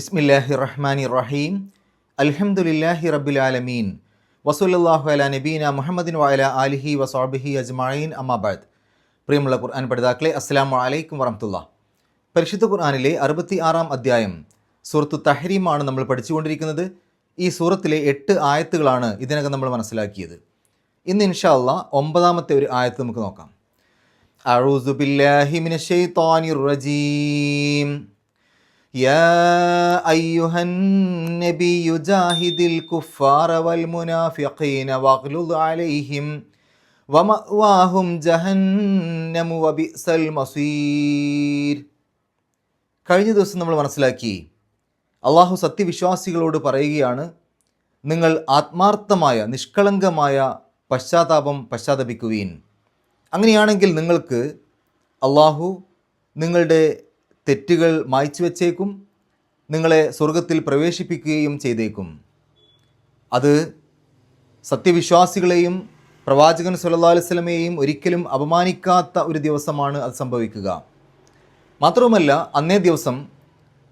ബിസ്മില്ലാഹി റഹ്മാനി റഹീം അൽഹംദുലില്ലാഹി റബ്ബുലാലമീൻ. വസൂലാഹു അല നബീന മുഹമ്മദിൻ വാല ആലിഹി വസാബിഹി അജ്മായീൻ അമ്മാബാദ് പ്രിയമുള്ള ഖുർആൻ പഠിതാക്കളെ അസ്സാം വലൈക്കും വറഹമുല്ല പരിശുദ്ധ ഖുർആാനിലെ അറുപത്തി ആറാം അധ്യായം സൂറത്തു തഹരീമാണ് നമ്മൾ പഠിച്ചുകൊണ്ടിരിക്കുന്നത്. ഈ സൂറത്തിലെ എട്ട് ആയത്തുകളാണ് ഇതിനകം നമ്മൾ മനസ്സിലാക്കിയത്. ഇന്ന് ഇൻഷാ അല്ല ഒമ്പതാമത്തെ ഒരു ആയത്ത് നമുക്ക് നോക്കാം. റജീം. يا أيها النبي جاهد الكفار والمنافقين واغلظ عليهم ومأواهم جهنم وبئس المصير കഴിഞ്ഞ ദിവസം നമ്മൾ മനസ്സിലാക്കി അള്ളാഹു സത്യവിശ്വാസികളോട് പറയുകയാണ് നിങ്ങൾ ആത്മാർത്ഥമായ നിഷ്കളങ്കമായ പശ്ചാത്താപം പശ്ചാത്തപിക്കുവീൻ അങ്ങനെയാണെങ്കിൽ നിങ്ങൾക്ക് അള്ളാഹു നിങ്ങളുടെ തെറ്റുകൾ മായ്ച്ചു വച്ചേക്കും നിങ്ങളെ സ്വർഗത്തിൽ പ്രവേശിപ്പിക്കുകയും ചെയ്തേക്കും. അത് സത്യവിശ്വാസികളെയും പ്രവാചകൻ വസല്ലമയെയും ഒരിക്കലും അപമാനിക്കാത്ത ഒരു ദിവസമാണ് അത് സംഭവിക്കുക. മാത്രവുമല്ല അന്നേ ദിവസം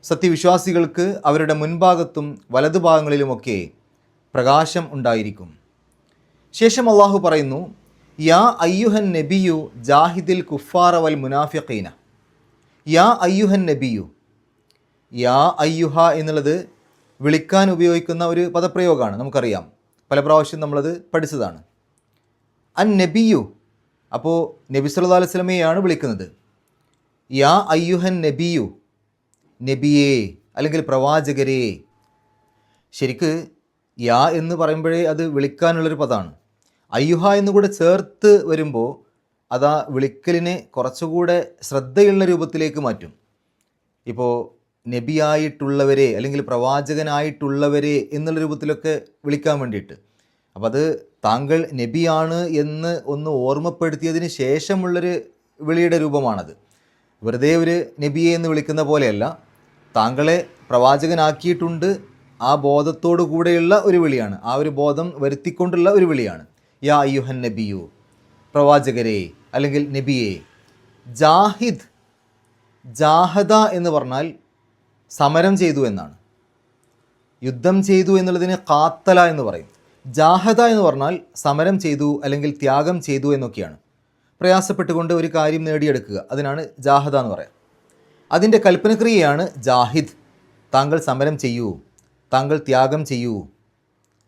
സത്യവിശ്വാസികൾക്ക് അവരുടെ മുൻഭാഗത്തും വലതുഭാഗങ്ങളിലുമൊക്കെ പ്രകാശം ഉണ്ടായിരിക്കും. ശേഷം അള്ളാഹു പറയുന്നു യാ അയ്യുഹൻ നബിയു ജാഹിദിൽ കുഫാറ വൽ മുനാഫിഖീന. യാ അയ്യുഹൻ നബിയു. യാ അയ്യുഹ എന്നുള്ളത് വിളിക്കാൻ ഉപയോഗിക്കുന്ന ഒരു പദപ്രയോഗമാണ് നമുക്കറിയാം. പല പ്രാവശ്യം നമ്മളത് പഠിച്ചതാണ്. അൻ നബിയു. അപ്പോൾ നബി സല്ലു അലൈഹി വസല്ലമയെയാണ് വിളിക്കുന്നത്. യാ അയ്യുഹൻ നബിയു. നബിയേ അല്ലെങ്കിൽ പ്രവാചകരേ. ശരിക്ക് യാ എന്ന് പറയുമ്പോഴേ അത് വിളിക്കാനുള്ളൊരു പദമാണ്. അയ്യുഹ എന്നുകൂടെ ചേർത്ത് വരുമ്പോൾ അതാ വിളിക്കലിനെ കുറച്ചുകൂടെ ശ്രദ്ധയുള്ള രൂപത്തിലേക്ക് മാറ്റും. ഇപ്പോൾ നബിയായിട്ടുള്ളവരെ അല്ലെങ്കിൽ പ്രവാചകനായിട്ടുള്ളവരെ എന്നുള്ള രൂപത്തിലൊക്കെ വിളിക്കാൻ വേണ്ടിയിട്ട്. അപ്പോൾ അത് താങ്കൾ നബിയാണ് എന്ന് ഒന്ന് ഓർമ്മപ്പെടുത്തിയതിന് ശേഷമുള്ളൊരു വിളിയുടെ രൂപമാണത്. വെറുതെ ഒരു നബിയെ എന്ന് വിളിക്കുന്ന പോലെയല്ല. താങ്കളെ പ്രവാചകനാക്കിയിട്ടുണ്ട്. ആ ബോധത്തോടു കൂടെയുള്ള ഒരു വിളിയാണ്. ആ ഒരു ബോധം വരുത്തിക്കൊണ്ടുള്ള ഒരു വിളിയാണ്. യാ അയ്യുഹൻ നബിയു പ്രവാചകരെ അല്ലെങ്കിൽ നബിയെ. ജാഹിദ് ജാഹദ എന്ന് പറഞ്ഞാൽ സമരം ചെയ്തു എന്നാണ്. യുദ്ധം ചെയ്തു എന്നുള്ളതിന് കാത്തല എന്ന് പറയും. ജാഹദ എന്ന് പറഞ്ഞാൽ സമരം ചെയ്തു അല്ലെങ്കിൽ ത്യാഗം ചെയ്തു എന്നൊക്കെയാണ്. പ്രയാസപ്പെട്ടുകൊണ്ട് ഒരു കാര്യം നേടിയെടുക്കുക. അതിനാണ് ജാഹദ എന്ന് പറയാം. അതിന്റെ കൽപ്പനക്രിയയാണ് ജാഹിദ്. താങ്കൾ സമരം ചെയ്യൂ. താങ്കൾ ത്യാഗം ചെയ്യൂ.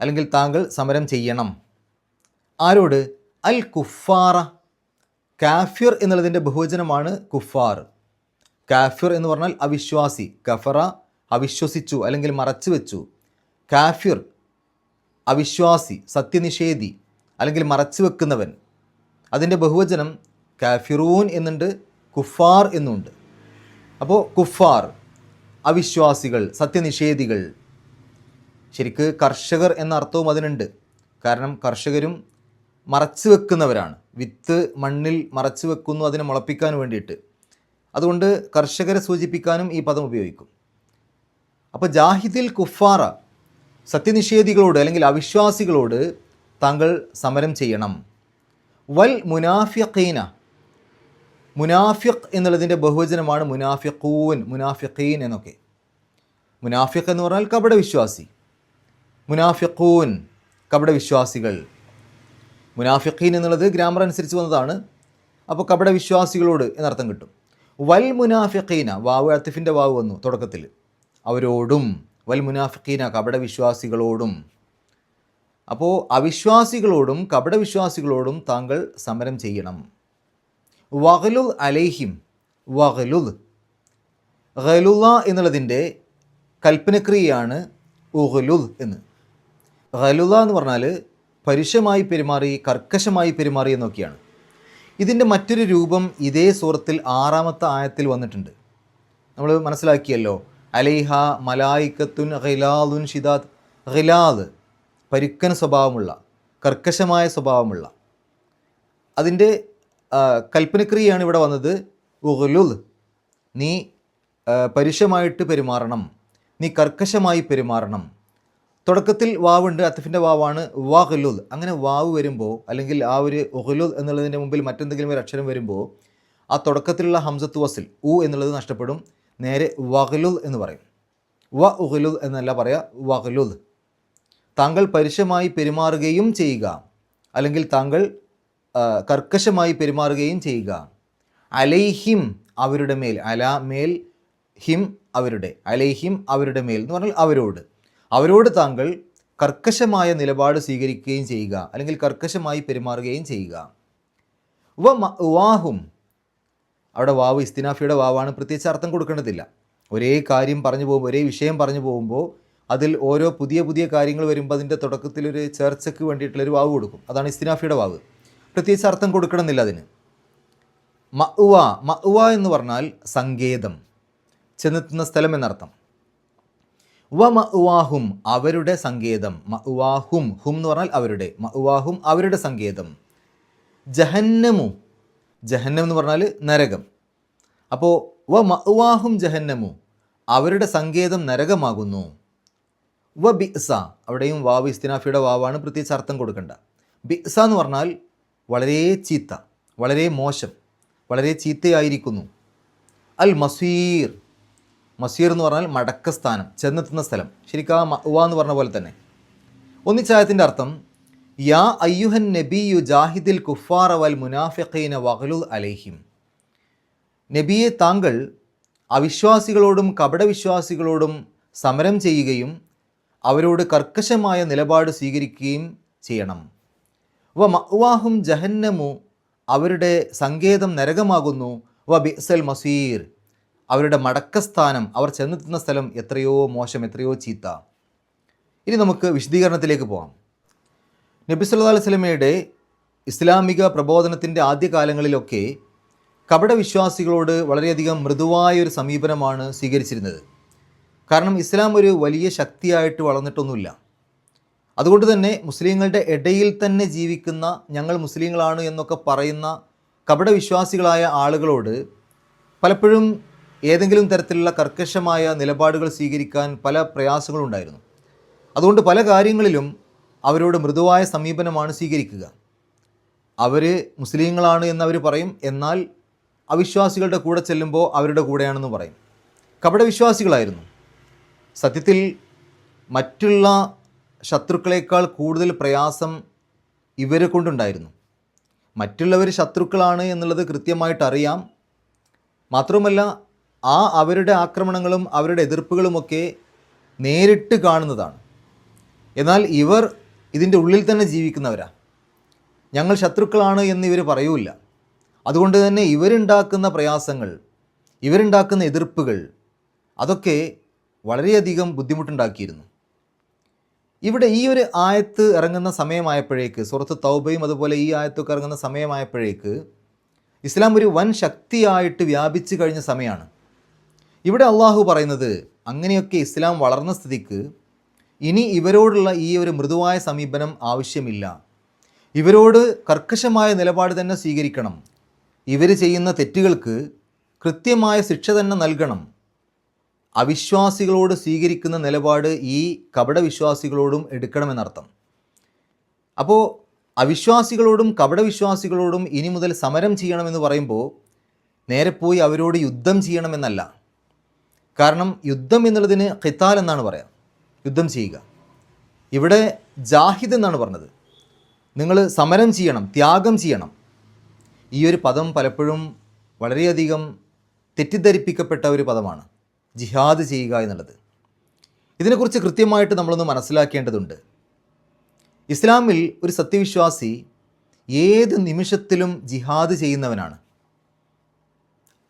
അല്ലെങ്കിൽ താങ്കൾ സമരം ചെയ്യണം. ആരോട്? അൽ കുഫാറ കാഫിർ എന്നുള്ളതിന്റെ ബഹുവചനമാണ് കുഫാർ. കാഫിർ എന്ന് പറഞ്ഞാൽ അവിശ്വാസി. കഫറ അവിശ്വസിച്ചു അല്ലെങ്കിൽ മറച്ചു വെച്ചു കാഫിർ അവിശ്വാസി സത്യനിഷേധി അല്ലെങ്കിൽ മറച്ചു വെക്കുന്നവൻ അതിന്റെ ബഹുവചനം കാഫിറൂൻ എന്നുണ്ട് കുഫാർ എന്നുണ്ട്. അപ്പോൾ കുഫാർ അവിശ്വാസികൾ സത്യനിഷേധികൾ. ശരിക്ക് കർഷകർ എന്ന അർത്ഥവും അതിനുണ്ട്. കാരണം കർഷകരും മറച്ചു വെക്കുന്നവരാണ്. വിത്ത് മണ്ണിൽ മറച്ചു വെക്കുന്നു അതിനെ മുളപ്പിക്കാൻ വേണ്ടിയിട്ട്. അതുകൊണ്ട് കർഷകരെ സൂചിപ്പിക്കാനും ഈ പദം ഉപയോഗിക്കും. അപ്പോൾ ജാഹിദിൽ കുഫാറ സത്യനിഷേധികളോട് അല്ലെങ്കിൽ അവിശ്വാസികളോട് താങ്കൾ സമരം ചെയ്യണം. വൽ മുനാഫിഖീന. മുനാഫിഖ് എന്നുള്ളതിന്റെ ബഹുവചനമാണ് മുനാഫിഖൂൻ മുനാഫിഖീൻ എന്നൊക്കെ. മുനാഫിഖ് എന്ന് പറഞ്ഞാൽ കപടവിശ്വാസി. മുനാഫിഖൂൻ കപട വിശ്വാസികൾ മുനാഫിഖീൻ എന്നുള്ളത് ഗ്രാമർ അനുസരിച്ച് വന്നതാണ്. അപ്പോൾ കപട വിശ്വാസികളോട് എന്നർത്ഥം കിട്ടും. വൽ മുനാഫിഖീന വാവ് അത്തിഫിന്റെ വാവ് വന്നു തുടക്കത്തിൽ അവരോടും വൽ മുനാഫിഖീന കപട വിശ്വാസികളോടും. അപ്പോൾ അവിശ്വാസികളോടും കപട വിശ്വാസികളോടും താങ്കൾ സമരം ചെയ്യണം. വഹലുൽ അലൈഹിം വഹലുൽ ഖലുല എന്നുള്ളതിന്റെ കൽപ്പനക്രിയയാണ് ഉഹലുൽ എന്ന്. ഖലുല എന്ന് പറഞ്ഞാൽ പരുഷമായി പെരുമാറി കർക്കശമായി പെരുമാറി എന്നൊക്കെയാണ്. ഇതിന്റെ മറ്റൊരു രൂപം ഇതേ സൂറത്തിൽ ആറാമത്തെ ആയത്തിൽ വന്നിട്ടുണ്ട്. നമ്മൾ മനസ്സിലാക്കിയല്ലോ. അലൈഹ മലായിക്കത്തുൻ ഖിലാദുൻ ഷിദാദ്. ഖിലാദ് പരുക്കൻ സ്വഭാവമുള്ള കർക്കശമായ സ്വഭാവമുള്ള. അതിന്റെ കൽപ്പനക്രിയയാണ് ഇവിടെ വന്നത്. ഉഹലുൽ നീ പരുഷമായിട്ട് പെരുമാറണം. നീ കർക്കശമായി പെരുമാറണം. തുടക്കത്തിൽ വാവുണ്ട് അത്തഫിന്റെ വാവാണ് വാഹലുൽ അങ്ങനെ വാവ് വരുമ്പോൾ അല്ലെങ്കിൽ ആ ഒരു ഒഹലുദ് എന്നുള്ളതിന്റെ മുമ്പിൽ മറ്റെന്തെങ്കിലും ഒരു അക്ഷരം വരുമ്പോൾ ആ തുടക്കത്തിലുള്ള ഹംസത്ത് വസിൽ ഉ എന്നുള്ളത് നഷ്ടപ്പെടും നേരെ വഹലുൽ എന്ന് പറയും. വ ഉഹലുദ് എന്നല്ല പറയാ വഹലുദ് താങ്കൾ പരുഷമായി പെരുമാറുകയും ചെയ്യുക. അല്ലെങ്കിൽ താങ്കൾ കർക്കശമായി പെരുമാറുകയും ചെയ്യുക. അലൈഹിം അവരുടെ മേൽ അല മേൽ ഹിം അവരുടെ അലൈഹിം അവരുടെ മേൽ എന്ന് പറഞ്ഞാൽ അവരോട്. അവരോട് താങ്കൾ കർക്കശമായ നിലപാട് സ്വീകരിക്കുകയും ചെയ്യുക അല്ലെങ്കിൽ കർക്കശമായി പെരുമാറുകയും ചെയ്യുക. വ വാഹും. അവിടെ വാവ് ഇസ്തിനാഫിയുടെ വാവാണ്. പ്രത്യേകിച്ച് അർത്ഥം കൊടുക്കേണ്ടതില്ല. ഒരേ കാര്യം പറഞ്ഞു പോകുമ്പോൾ ഒരേ വിഷയം പറഞ്ഞു പോകുമ്പോൾ അതിൽ ഓരോ പുതിയ പുതിയ കാര്യങ്ങൾ വരുമ്പോൾ അതിന്റെ തുടക്കത്തിലൊരു ചേർച്ചയ്ക്ക് വേണ്ടിയിട്ടുള്ളൊരു വാവ് കൊടുക്കും. അതാണ് ഇസ്തിനാഫിയുടെ വാവ്. പ്രത്യേകിച്ച് അർത്ഥം കൊടുക്കണമെന്നില്ല അതിന്. മഅ്വ മഅ്വ എന്ന് പറഞ്ഞാൽ സങ്കേതം. ചെന്നെത്തുന്ന സ്ഥലം എന്നർത്ഥം. വ മഅ്വാഹും അവരുടെ സങ്കേതം. മഅ്വാഹും ഹും എന്ന് പറഞ്ഞാൽ അവരുടെ. മഅ്വാഹും അവരുടെ സങ്കേതം. ജഹന്നമു. ജഹന്നം എന്ന് പറഞ്ഞാൽ നരകം. അപ്പോൾ വ മഅ്വാഹും ജഹന്നമു അവരുടെ സങ്കേതം നരകമാകുന്നു. വ ബിസ അവിടെയും വാവ് ഇസ്തിനാഫിയുടെ വാവാണ് പ്രത്യേകിച്ച് അർത്ഥം കൊടുക്കേണ്ട. ബിസ എന്ന് പറഞ്ഞാൽ വളരെ ചീത്ത വളരെ മോശം വളരെ ചീത്തയായിരിക്കുന്നു. അൽ മസീർ. മസീർ എന്ന് പറഞ്ഞാൽ മടക്കസ്ഥാനം ചെന്നെത്തുന്ന സ്ഥലം. ശരിക്കും ആ മഅ്വ എന്ന് പറഞ്ഞ പോലെ തന്നെ. ഒന്നിച്ചായത്തിന്റെ അർത്ഥം യാ അയ്യുഹൻ നബിയു ജാഹിദിൽ കുഫാറ വൽ മുനാഫിഖീന വഹലു അലൈഹിം. നബിയെ താങ്കൾ അവിശ്വാസികളോടും കപടവിശ്വാസികളോടും സമരം ചെയ്യുകയും അവരോട് കർക്കശമായ നിലപാട് സ്വീകരിക്കുകയും ചെയ്യണം. വ മഅ്വാഹും ജഹന്നമു അവരുടെ സങ്കേതം നരകമാകുന്നു. വ ബിസൽ മസീർ. അവരുടെ മടക്കസ്ഥാനം അവർ ചെന്നെത്തുന്ന സ്ഥലം എത്രയോ മോശം എത്രയോ ചീത്ത. ഇനി നമുക്ക് വിശദീകരണത്തിലേക്ക് പോകാം നബി സല്ലാ അലൈഹി വസല്ലമയുടെ ഇസ്ലാമിക പ്രബോധനത്തിന്റെ ആദ്യകാലങ്ങളിലൊക്കെ കപടവിശ്വാസികളോട് വളരെയധികം മൃദുവായ ഒരു സമീപനമാണ് സ്വീകരിച്ചിരുന്നത്. കാരണം ഇസ്ലാം ഒരു വലിയ ശക്തിയായിട്ട് വളർന്നിട്ടൊന്നുമില്ല. അതുകൊണ്ട് തന്നെ മുസ്ലിങ്ങളുടെ ഇടയിൽ തന്നെ ജീവിക്കുന്ന ഞങ്ങൾ മുസ്ലിങ്ങളാണ് എന്നൊക്കെ പറയുന്ന കപടവിശ്വാസികളായ ആളുകളോട് പലപ്പോഴും ഏതെങ്കിലും തരത്തിലുള്ള കർക്കശമായ നിലപാടുകൾ സ്വീകരിക്കാൻ പല പ്രയാസങ്ങളുണ്ടായിരുന്നു. അതുകൊണ്ട് പല കാര്യങ്ങളിലും അവരോട് മൃദുവായ സമീപനമാണ് സ്വീകരിക്കുക. അവർ മുസ്ലിങ്ങളാണ് എന്നവർ പറയും. എന്നാൽ അവിശ്വാസികളുടെ കൂടെ ചെല്ലുമ്പോൾ അവരുടെ കൂടെയാണെന്ന് പറയും. കപടവിശ്വാസികളായിരുന്നു. സത്യത്തിൽ മറ്റുള്ള ശത്രുക്കളേക്കാൾ കൂടുതൽ പ്രയാസം ഇവരെ കൊണ്ടുണ്ടായിരുന്നു. മറ്റുള്ളവർ ശത്രുക്കളാണ് എന്നുള്ളത് കൃത്യമായിട്ട് അറിയാം. മാത്രമല്ല ആ അവരുടെ ആക്രമണങ്ങളും അവരുടെ എതിർപ്പുകളുമൊക്കെ നേരിട്ട് കാണുന്നതാണ്. എന്നാൽ ഇവർ ഇതിന്റെ ഉള്ളിൽ തന്നെ ജീവിക്കുന്നവരാ. ഞങ്ങൾ ശത്രുക്കളാണ് എന്ന് ഇവർ പറയൂല അതുകൊണ്ട് തന്നെ ഇവരുണ്ടാക്കുന്ന പ്രയാസങ്ങൾ ഇവരുണ്ടാക്കുന്ന എതിർപ്പുകൾ അതൊക്കെ വളരെയധികം ബുദ്ധിമുട്ടുണ്ടാക്കിയിരുന്നു. ഇവിടെ ഈ ഒരു ആയത്ത് ഇറങ്ങുന്ന സമയമായപ്പോഴേക്ക് സുഹൃത്ത് തൗബയും അതുപോലെ ഈ ആയത്തൊക്കെ ഇറങ്ങുന്ന സമയമായപ്പോഴേക്ക് ഇസ്ലാം ഒരു വൻ ശക്തിയായിട്ട് വ്യാപിച്ചു കഴിഞ്ഞ സമയമാണ് ഇവിടെ അള്ളാഹു പറയുന്നത് അങ്ങനെയൊക്കെ ഇസ്ലാം വളർന്ന സ്ഥിതിക്ക് ഇനി ഇവരോടുള്ള ഈ ഒരു മൃദുവായ സമീപനം ആവശ്യമില്ല. ഇവരോട് കർക്കശമായ നിലപാട് തന്നെ സ്വീകരിക്കണം. ഇവർ ചെയ്യുന്ന തെറ്റുകൾക്ക് കൃത്യമായ ശിക്ഷ തന്നെ നൽകണം. അവിശ്വാസികളോട് സ്വീകരിക്കുന്ന നിലപാട് ഈ കപടവിശ്വാസികളോടും എടുക്കണമെന്നർത്ഥം. അപ്പോൾ അവിശ്വാസികളോടും കപടവിശ്വാസികളോടും ഇനി മുതൽ സമരം ചെയ്യണമെന്ന് പറയുമ്പോൾ നേരെ പോയി അവരോട് യുദ്ധം ചെയ്യണമെന്നല്ല. കാരണം യുദ്ധം എന്നുള്ളതിന് ഖിത്താൽ എന്നാണ് പറയാം. യുദ്ധം ചെയ്യുക. ഇവിടെ ജാഹിദ് എന്നാണ് പറഞ്ഞത്. നിങ്ങൾ സമരം ചെയ്യണം ത്യാഗം ചെയ്യണം. ഈ ഒരു പദം പലപ്പോഴും വളരെയധികം തെറ്റിദ്ധരിപ്പിക്കപ്പെട്ട ഒരു പദമാണ്. ജിഹാദ് ചെയ്യുക എന്നുള്ളത്. ഇതിനെക്കുറിച്ച് കൃത്യമായിട്ട് നമ്മളൊന്ന് മനസ്സിലാക്കേണ്ടതുണ്ട്. ഇസ്ലാമിൽ ഒരു സത്യവിശ്വാസി ഏത് നിമിഷത്തിലും ജിഹാദ് ചെയ്യുന്നവനാണ്.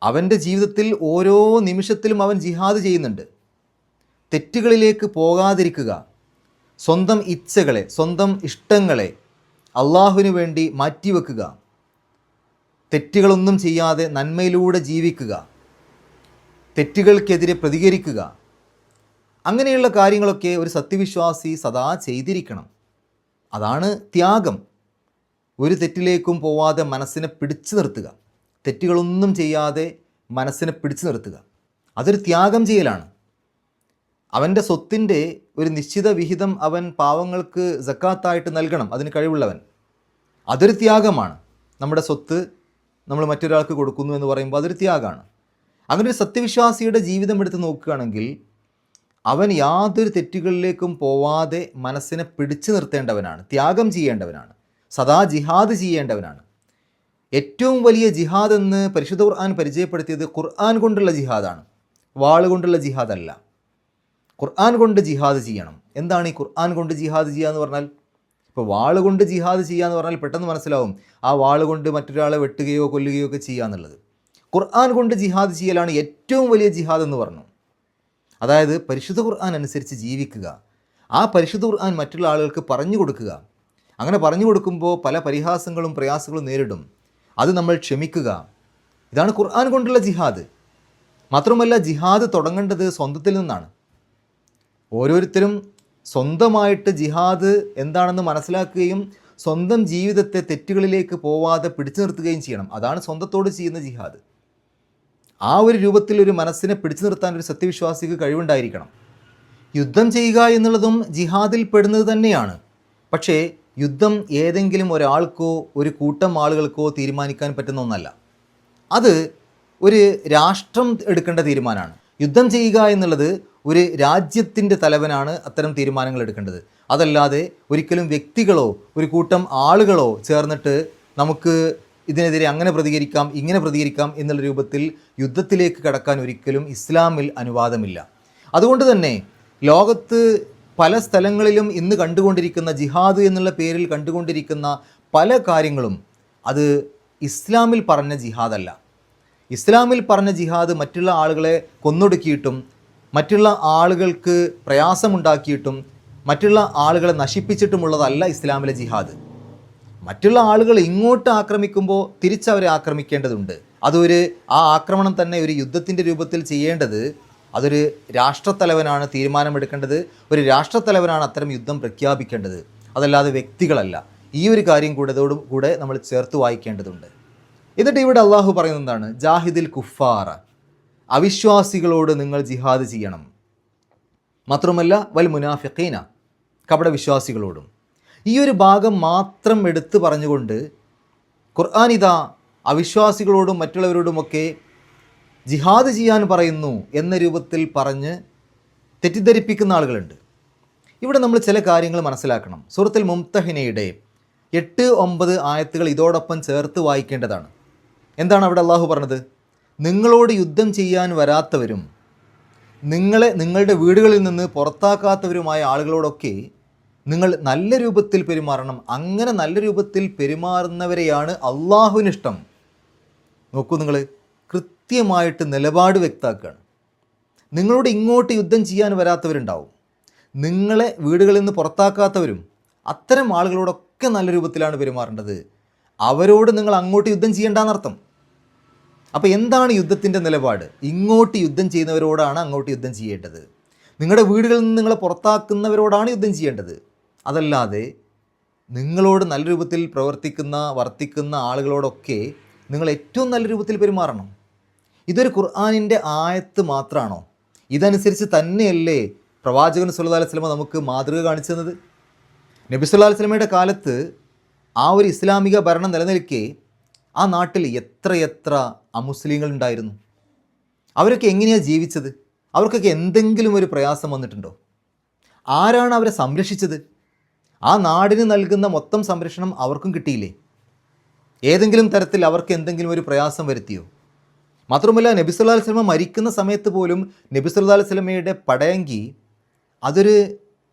അവന്റെ ജീവിതത്തിൽ ഓരോ നിമിഷത്തിലും അവൻ ജിഹാദ് ചെയ്യുന്നുണ്ട്. തെറ്റുകളിലേക്ക് പോകാതിരിക്കുക. സ്വന്തം ഇച്ഛകളെ സ്വന്തം ഇഷ്ടങ്ങളെ അള്ളാഹുവിന് വേണ്ടി മാറ്റിവെക്കുക. തെറ്റുകളൊന്നും ചെയ്യാതെ നന്മയിലൂടെ ജീവിക്കുക. തെറ്റുകൾക്കെതിരെ പ്രതികരിക്കുക. അങ്ങനെയുള്ള കാര്യങ്ങളൊക്കെ ഒരു സത്യവിശ്വാസി സദാ ചെയ്തിരിക്കണം. അതാണ് ത്യാഗം. ഒരു തെറ്റിലേക്കും പോവാതെ മനസ്സിനെ പിടിച്ചു നിർത്തുക. തെറ്റുകളൊന്നും ചെയ്യാതെ മനസ്സിനെ പിടിച്ചു നിർത്തുക. അതൊരു ത്യാഗം ചെയ്യലാണ്. അവന്റെ സ്വത്തിന്റെ ഒരു നിശ്ചിത വിഹിതം അവൻ പാവങ്ങൾക്ക് ജക്കാത്തായിട്ട് നൽകണം അതിന് കഴിവുള്ളവൻ. അതൊരു ത്യാഗമാണ്. നമ്മുടെ സ്വത്ത് നമ്മൾ മറ്റൊരാൾക്ക് കൊടുക്കുന്നു എന്ന് പറയുമ്പോൾ അതൊരു ത്യാഗമാണ്. അങ്ങനെ ഒരു സത്യവിശ്വാസിയുടെ ജീവിതം എടുത്ത് നോക്കുകയാണെങ്കിൽ അവൻ യാതൊരു തെറ്റുകളിലേക്കും പോവാതെ മനസ്സിനെ പിടിച്ചു നിർത്തേണ്ടവനാണ് ത്യാഗം ചെയ്യേണ്ടവനാണ് സദാ ജിഹാദ് ചെയ്യേണ്ടവനാണ്. ഏറ്റവും വലിയ ജിഹാദ് എന്ന് പരിശുദ്ധ ഖുർആൻ പരിചയപ്പെടുത്തിയത് ഖുർആൻ കൊണ്ടുള്ള ജിഹാദാണ്. വാൾ കൊണ്ടുള്ള ജിഹാദല്ല. ഖുർആൻ കൊണ്ട് ജിഹാദ് ചെയ്യണം. എന്താണ് ഈ ഖുർആൻ കൊണ്ട് ജിഹാദ് ചെയ്യുക എന്ന് പറഞ്ഞാൽ? ഇപ്പോൾ വാൾ കൊണ്ട് ജിഹാദ് ചെയ്യുക എന്ന് പറഞ്ഞാൽ പെട്ടെന്ന് മനസ്സിലാവും ആ വാൾ കൊണ്ട് മറ്റൊരാളെ വെട്ടുകയോ കൊല്ലുകയോ ഒക്കെ ചെയ്യുക എന്നുള്ളത്. ഖുർആൻ കൊണ്ട് ജിഹാദ് ചെയ്യലാണ് ഏറ്റവും വലിയ ജിഹാദ് എന്ന് പറഞ്ഞു. അതായത് പരിശുദ്ധ ഖുർആൻ അനുസരിച്ച് ജീവിക്കുക. ആ പരിശുദ്ധ ഖുർആൻ മറ്റുള്ള ആളുകൾക്ക് പറഞ്ഞു കൊടുക്കുക. അങ്ങനെ പറഞ്ഞു കൊടുക്കുമ്പോൾ പല പരിഹാസങ്ങളും പ്രയാസങ്ങളും നേരിടും. അത് നമ്മൾ ക്ഷമിക്കുക. ഇതാണ് ഖുർആൻ കൊണ്ടുള്ള ജിഹാദ്. മാത്രമല്ല ജിഹാദ് തുടങ്ങേണ്ടത് സ്വന്തത്തിൽ നിന്നാണ്. ഓരോരുത്തരും സ്വന്തമായിട്ട് ജിഹാദ് എന്താണെന്ന് മനസ്സിലാക്കുകയും സ്വന്തം ജീവിതത്തെ തെറ്റുകളിലേക്ക് പോവാതെ പിടിച്ചു നിർത്തുകയും ചെയ്യണം. അതാണ് സ്വന്തത്തോട് ചെയ്യുന്ന ജിഹാദ്. ആ ഒരു രൂപത്തിൽ ഒരു മനസ്സിനെ പിടിച്ചു നിർത്താൻ ഒരു സത്യവിശ്വാസിക്ക് കഴിവുണ്ടായിരിക്കണം. യുദ്ധം ചെയ്യുക എന്നുള്ളതും ജിഹാദിൽ പെടുന്നത് തന്നെയാണ്. പക്ഷേ യുദ്ധം ഏതെങ്കിലും ഒരാൾക്കോ ഒരു കൂട്ടം ആളുകൾക്കോ തീരുമാനിക്കാൻ പറ്റുന്ന ഒന്നല്ല. അത് ഒരു രാഷ്ട്രം എടുക്കേണ്ട തീരുമാനമാണ്. യുദ്ധം ചെയ്യുക എന്നുള്ളത് ഒരു രാജ്യത്തിന്റെ തലവനാണ് അത്തരം തീരുമാനങ്ങൾ എടുക്കേണ്ടത്. അതല്ലാതെ ഒരിക്കലും വ്യക്തികളോ ഒരു കൂട്ടം ആളുകളോ ചേർന്നിട്ട് നമുക്ക് ഇതിനെതിരെ അങ്ങനെ പ്രതികരിക്കാം ഇങ്ങനെ പ്രതികരിക്കാം എന്നുള്ള രൂപത്തിൽ യുദ്ധത്തിലേക്ക് കടക്കാൻ ഒരിക്കലും ഇസ്ലാമിൽ അനുവാദമില്ല. അതുകൊണ്ട് തന്നെ ലോകത്ത് പല സ്ഥലങ്ങളിലും ഇന്ന് കണ്ടുകൊണ്ടിരിക്കുന്ന ജിഹാദ് എന്നുള്ള പേരിൽ കണ്ടുകൊണ്ടിരിക്കുന്ന പല കാര്യങ്ങളും അത് ഇസ്ലാമിൽ പറഞ്ഞ ജിഹാദല്ല. ഇസ്ലാമിൽ പറഞ്ഞ ജിഹാദ് മറ്റുള്ള ആളുകളെ കൊന്നൊടുക്കിയിട്ടും മറ്റുള്ള ആളുകൾക്ക് പ്രയാസമുണ്ടാക്കിയിട്ടും മറ്റുള്ള ആളുകളെ നശിപ്പിച്ചിട്ടുമുള്ളതല്ല ഇസ്ലാമിലെ ജിഹാദ്. മറ്റുള്ള ആളുകൾ ഇങ്ങോട്ട് ആക്രമിക്കുമ്പോൾ തിരിച്ചവരെ ആക്രമിക്കേണ്ടതുണ്ട്. അതൊരു ആ ആക്രമണം തന്നെ ഒരു യുദ്ധത്തിന്റെ രൂപത്തിൽ ചെയ്യേണ്ടത് അതൊരു രാഷ്ട്രത്തലവനാണ് തീരുമാനമെടുക്കേണ്ടത്. ഒരു രാഷ്ട്രത്തലവനാണ് അത്തരം യുദ്ധം പ്രഖ്യാപിക്കേണ്ടത്. അതല്ലാതെ വ്യക്തികളല്ല. ഈ ഒരു കാര്യം കൂടെ ഇതോടും കൂടെ നമ്മൾ ചേർത്ത് വായിക്കേണ്ടതുണ്ട്. എന്നിട്ട് ഇവിടെ അള്ളാഹു പറയുന്നത് എന്താണ്? ജാഹിദിൽ കുഫാറ. അവിശ്വാസികളോട് നിങ്ങൾ ജിഹാദ് ചെയ്യണം. മാത്രമല്ല വൽ മുനാഫിഖീന കപട വിശ്വാസികളോടും ഈ ഒരു ഭാഗം മാത്രം എടുത്തു പറഞ്ഞുകൊണ്ട് ഖുർആാനിത അവിശ്വാസികളോടും മറ്റുള്ളവരോടുമൊക്കെ ജിഹാദ് ചെയ്യാൻ പറയുന്നു എന്ന രൂപത്തിൽ പറഞ്ഞ് തെറ്റിദ്ധരിപ്പിക്കുന്ന ആളുകളുണ്ട്. ഇവിടെ നമ്മൾ ചില കാര്യങ്ങൾ മനസ്സിലാക്കണം. സുഹൃത്തിൽ മുംതഹിനയുടെ എട്ട് ഒമ്പത് ആയത്തുകൾ ഇതോടൊപ്പം ചേർത്ത് വായിക്കേണ്ടതാണ്. എന്താണ് അവിടെ അള്ളാഹു പറഞ്ഞത്? നിങ്ങളോട് യുദ്ധം ചെയ്യാൻ വരാത്തവരും നിങ്ങളെ നിങ്ങളുടെ വീടുകളിൽ നിന്ന് പുറത്താക്കാത്തവരുമായ ആളുകളോടൊക്കെ നിങ്ങൾ നല്ല രൂപത്തിൽ പെരുമാറണം. അങ്ങനെ നല്ല രൂപത്തിൽ പെരുമാറുന്നവരെയാണ് അള്ളാഹുവിനിഷ്ടം നോക്കൂ നിങ്ങൾ കൃത്യമായിട്ട് നിലപാട് വ്യക്താക്കുകയാണ് നിങ്ങളോട് ഇങ്ങോട്ട് യുദ്ധം ചെയ്യാൻ വരാത്തവരുണ്ടാവും. നിങ്ങളെ വീടുകളിൽ നിന്ന് പുറത്താക്കാത്തവരും അത്തരം ആളുകളോടൊക്കെ നല്ല രൂപത്തിലാണ് പെരുമാറേണ്ടത്. അവരോട് നിങ്ങൾ അങ്ങോട്ട് യുദ്ധം ചെയ്യേണ്ടെന്നർത്ഥം അപ്പോൾ എന്താണ് യുദ്ധത്തിന്റെ നിലപാട്? ഇങ്ങോട്ട് യുദ്ധം ചെയ്യുന്നവരോടാണ് അങ്ങോട്ട് യുദ്ധം ചെയ്യേണ്ടത്. നിങ്ങളുടെ വീടുകളിൽ നിന്ന് നിങ്ങളെ പുറത്താക്കുന്നവരോടാണ് യുദ്ധം ചെയ്യേണ്ടത്. അതല്ലാതെ നിങ്ങളോട് നല്ല രൂപത്തിൽ പ്രവർത്തിക്കുന്ന വർത്തിക്കുന്ന ആളുകളോടൊക്കെ നിങ്ങൾ ഏറ്റവും നല്ല രൂപത്തിൽ പെരുമാറണം. ഇതൊരു ഖുർആാനിന്റെ ആയത്ത് മാത്രമാണോ ഇതനുസരിച്ച് തന്നെയല്ലേ പ്രവാചകൻ സുല്ലാ അലൈഹി സ്വലമ നമുക്ക് മാതൃക കാണിച്ചു തന്നത്? നബി സുല്ലാ അലൈഹി സ്വലമയുടെ കാലത്ത് ആ ഒരു ഇസ്ലാമിക ഭരണം നിലനിൽക്കെ ആ നാട്ടിൽ എത്രയെത്ര അമുസ്ലിങ്ങൾ ഉണ്ടായിരുന്നു അവരൊക്കെ എങ്ങനെയാണ് ജീവിച്ചത്? അവർക്കൊക്കെ എന്തെങ്കിലും ഒരു പ്രയാസം വന്നിട്ടുണ്ടോ? ആരാണ് അവരെ സംരക്ഷിച്ചത്? ആ നാടിന് നൽകുന്ന മൊത്തം സംരക്ഷണം അവർക്കും കിട്ടിയില്ലേ? ഏതെങ്കിലും തരത്തിൽ അവർക്ക് എന്തെങ്കിലും ഒരു പ്രയാസം വരുത്തിയോ? മാത്രമല്ല നബി അലൈഹി വസല്ലമ മരിക്കുന്ന സമയത്ത് പോലും നബി സല്ലല്ലാഹു അലൈഹി വസല്ലമയുടെ പടയങ്കി അതൊരു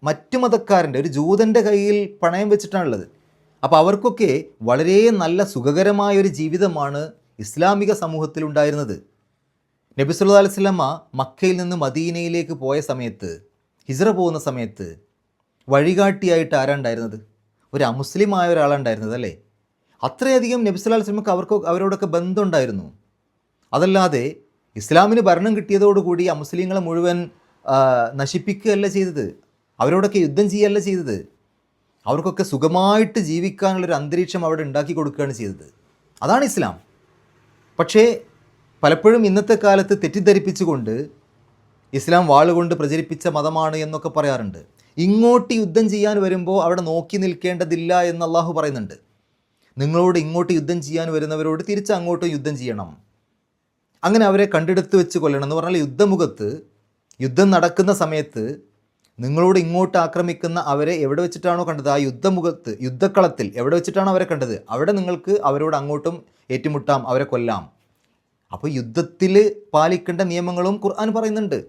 മറ്റു മതക്കാരന്റെ ഒരു ജൂതന്റെ കയ്യിൽ പണയം വെച്ചിട്ടാണുള്ളത്. അപ്പോൾ അവർക്കൊക്കെ വളരെ നല്ല സുഖകരമായ ഒരു ജീവിതമാണ് ഇസ്ലാമിക സമൂഹത്തിൽ ഉണ്ടായിരുന്നത്. നബി സല്ലല്ലാഹു അലൈഹി വസല്ലമ മക്കയിൽ നിന്ന് മദീനയിലേക്ക് പോയ സമയത്ത് ഹിസ്ര പോകുന്ന സമയത്ത് വഴികാട്ടിയായിട്ട് ആരാണ്ടായിരുന്നത്? ഒരു അമുസ്ലിമായ ഒരാളുണ്ടായിരുന്നത് അല്ലേ? അത്രയധികം നബി സല്ലല്ലാഹു അലൈഹി വസല്ലമക്ക് അവർക്ക് അവരോടൊക്കെ ബന്ധമുണ്ടായിരുന്നു. അതല്ലാതെ ഇസ്ലാമിന് ഭരണം കിട്ടിയതോടുകൂടി അമുസ്ലിങ്ങളെ മുഴുവൻ നശിപ്പിക്കുകയല്ല ചെയ്തത്. അവരോടൊക്കെ യുദ്ധം ചെയ്യുകയല്ല ചെയ്തത്. അവർക്കൊക്കെ സുഖമായിട്ട് ജീവിക്കാനുള്ളൊരു അന്തരീക്ഷം അവിടെ ഉണ്ടാക്കി കൊടുക്കുകയാണ് ചെയ്തത്. അതാണ് ഇസ്ലാം. പക്ഷേ പലപ്പോഴും ഇന്നത്തെ കാലത്ത് തെറ്റിദ്ധരിപ്പിച്ചുകൊണ്ട് ഇസ്ലാം വാളുകൊണ്ട് പ്രചരിപ്പിച്ച മതമാണ് എന്നൊക്കെ പറയാറുണ്ട്. ഇങ്ങോട്ട് യുദ്ധം ചെയ്യാൻ വരുമ്പോൾ അവിടെ നോക്കി നിൽക്കേണ്ടതില്ല എന്ന് അള്ളാഹു പറയുന്നുണ്ട്. നിങ്ങളോട് ഇങ്ങോട്ട് യുദ്ധം ചെയ്യാൻ വരുന്നവരോട് തിരിച്ച് അങ്ങോട്ടും യുദ്ധം ചെയ്യണം. അങ്ങനെ അവരെ കണ്ടെടുത്ത് വെച്ച് കൊല്ലണം എന്ന് പറഞ്ഞാൽ യുദ്ധമുഖത്ത് യുദ്ധം നടക്കുന്ന സമയത്ത് നിങ്ങളോട് ഇങ്ങോട്ട് ആക്രമിക്കുന്ന അവരെ എവിടെ വെച്ചിട്ടാണോ കണ്ടത്? ആ യുദ്ധമുഖത്ത് യുദ്ധക്കളത്തിൽ എവിടെ വെച്ചിട്ടാണോ അവരെ കണ്ടത്? അവിടെ നിങ്ങൾക്ക് അവരോട് അങ്ങോട്ടും ഏറ്റുമുട്ടാം അവരെ കൊല്ലാം. അപ്പോൾ യുദ്ധത്തിൽ പാലിക്കേണ്ട നിയമങ്ങളും ഖുർആൻ പറയുന്നുണ്ട്.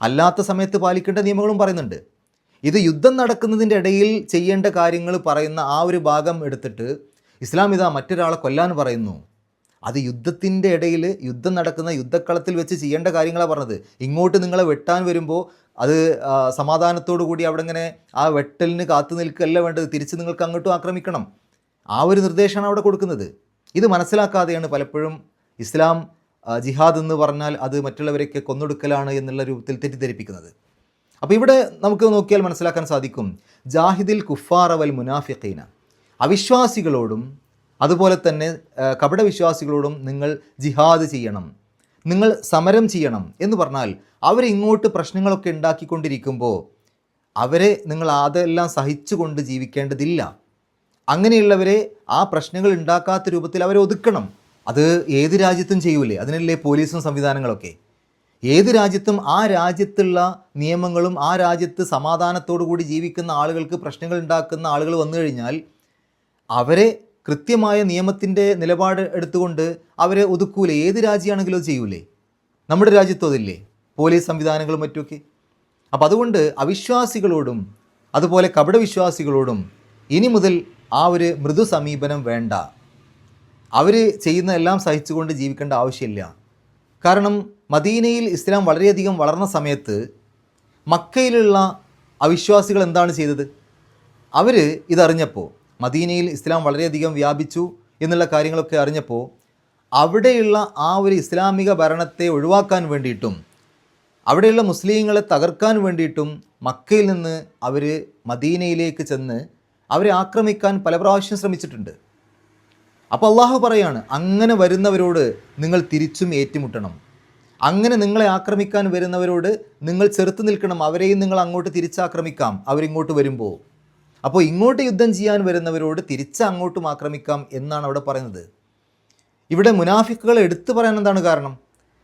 അല്ലാത്ത സമയത്ത് പാലിക്കേണ്ട നിയമങ്ങളും പറയുന്നുണ്ട്. ഇത് യുദ്ധം നടക്കുന്നതിന്റെ ഇടയിൽ ചെയ്യേണ്ട കാര്യങ്ങൾ പറയുന്ന ആ ഒരു ഭാഗം എടുത്തിട്ട് ഇസ്ലാം ഇതാ മറ്റൊരാളെ കൊല്ലാൻ പറയുന്നു. അത് യുദ്ധത്തിന്റെ ഇടയിൽ യുദ്ധം നടക്കുന്ന യുദ്ധക്കളത്തിൽ വെച്ച് ചെയ്യേണ്ട കാര്യങ്ങളാണ് പറഞ്ഞത്. ഇങ്ങോട്ട് നിങ്ങളെ വെട്ടാൻ വരുമ്പോൾ അത് സമാധാനത്തോടു കൂടി അവിടെ ഇങ്ങനെ ആ വെട്ടലിന് കാത്തു നിൽക്കുകയല്ല വേണ്ടത്. തിരിച്ച് നിങ്ങൾക്ക് അങ്ങോട്ടും ആക്രമിക്കണം. ആ ഒരു നിർദ്ദേശമാണ് അവിടെ കൊടുക്കുന്നത്. ഇത് മനസ്സിലാക്കാതെയാണ് പലപ്പോഴും ഇസ്ലാം ജിഹാദ് എന്ന് പറഞ്ഞാൽ അത് മറ്റുള്ളവരെയൊക്കെ കൊന്നൊടുക്കലാണ് എന്നുള്ള രൂപത്തിൽ തെറ്റിദ്ധരിപ്പിക്കുന്നത്. അപ്പോൾ ഇവിടെ നമുക്ക് നോക്കിയാൽ മനസ്സിലാക്കാൻ സാധിക്കും. ജാഹിദിൽ കുഫാർ വൽ മുനാഫിഖീന. അവിശ്വാസികളോടും അതുപോലെ തന്നെ കപട വിശ്വാസികളോടും നിങ്ങൾ ജിഹാദ് ചെയ്യണം. നിങ്ങൾ സമരം ചെയ്യണം എന്ന് പറഞ്ഞാൽ അവരിങ്ങോട്ട് പ്രശ്നങ്ങളൊക്കെ ഉണ്ടാക്കിക്കൊണ്ടിരിക്കുമ്പോൾ അവരെ നിങ്ങൾ അതെല്ലാം സഹിച്ചുകൊണ്ട് ജീവിക്കേണ്ടതില്ല. അങ്ങനെയുള്ളവരെ ആ പ്രശ്നങ്ങൾ ഉണ്ടാക്കാത്ത രൂപത്തിൽ അവരെ ഒതുക്കണം. അത് ഏത് രാജ്യത്തും ചെയ്യൂലേ? അതിനല്ലേ പോലീസും സംവിധാനങ്ങളൊക്കെ? ഏത് രാജ്യത്തും ആ രാജ്യത്തുള്ള നിയമങ്ങളും ആ രാജ്യത്ത് സമാധാനത്തോടു കൂടി ജീവിക്കുന്ന ആളുകൾക്ക് പ്രശ്നങ്ങൾ ഉണ്ടാക്കുന്ന ആളുകൾ വന്നു കഴിഞ്ഞാൽ അവരെ കൃത്യമായ നിയമത്തിന്റെ നിലപാട് എടുത്തുകൊണ്ട് അവരെ ഒതുക്കൂലേ? ഏത് രാജ്യമാണെങ്കിലും ചെയ്യൂലേ? നമ്മുടെ രാജ്യത്തും അതില്ലേ? പോലീസ് സംവിധാനങ്ങളും മറ്റുമൊക്കെ. അപ്പം അതുകൊണ്ട് അവിശ്വാസികളോടും അതുപോലെ കപടവിശ്വാസികളോടും ഇനി മുതൽ ആ ഒരു മൃദു സമീപനം വേണ്ട. അവർ ചെയ്യുന്ന എല്ലാം സഹിച്ചുകൊണ്ട് ജീവിക്കേണ്ട ആവശ്യമില്ല. കാരണം മദീനയിൽ ഇസ്ലാം വളരെയധികം വളർന്ന സമയത്ത് മക്കയിലുള്ള അവിശ്വാസികൾ എന്താണ് ചെയ്തത്? അവർ ഇതറിഞ്ഞപ്പോൾ മദീനയിൽ ഇസ്ലാം വളരെയധികം വ്യാപിച്ചു എന്നുള്ള കാര്യങ്ങളൊക്കെ അറിഞ്ഞപ്പോൾ അവിടെയുള്ള ആ ഒരു ഇസ്ലാമിക ഭരണത്തെ ഒഴിവാക്കാൻ വേണ്ടിയിട്ടും അവിടെയുള്ള മുസ്ലിങ്ങളെ തകർക്കാൻ വേണ്ടിയിട്ടും മക്കയിൽ നിന്ന് അവർ മദീനയിലേക്ക് ചെന്ന് അവരെ ആക്രമിക്കാൻ പല പ്രാവശ്യം ശ്രമിച്ചിട്ടുണ്ട്. അപ്പോൾ അള്ളാഹു പറയാണ് അങ്ങനെ വരുന്നവരോട് നിങ്ങൾ തിരിച്ചും ഏറ്റുമുട്ടണം. അങ്ങനെ നിങ്ങളെ ആക്രമിക്കാൻ വരുന്നവരോട് നിങ്ങൾ ചെറുത്ത് നിൽക്കണം. അവരെയും നിങ്ങൾ അങ്ങോട്ട് തിരിച്ചാക്രമിക്കാം. അവരിങ്ങോട്ട് വരുമ്പോൾ അപ്പോൾ ഇങ്ങോട്ട് യുദ്ധം ചെയ്യാൻ വരുന്നവരോട് തിരിച്ച് അങ്ങോട്ടും ആക്രമിക്കാം എന്നാണ് അവിടെ പറയുന്നത്. ഇവിടെ മുനാഫിക്കുകൾ എടുത്തു പറയാൻ എന്താണ് കാരണം?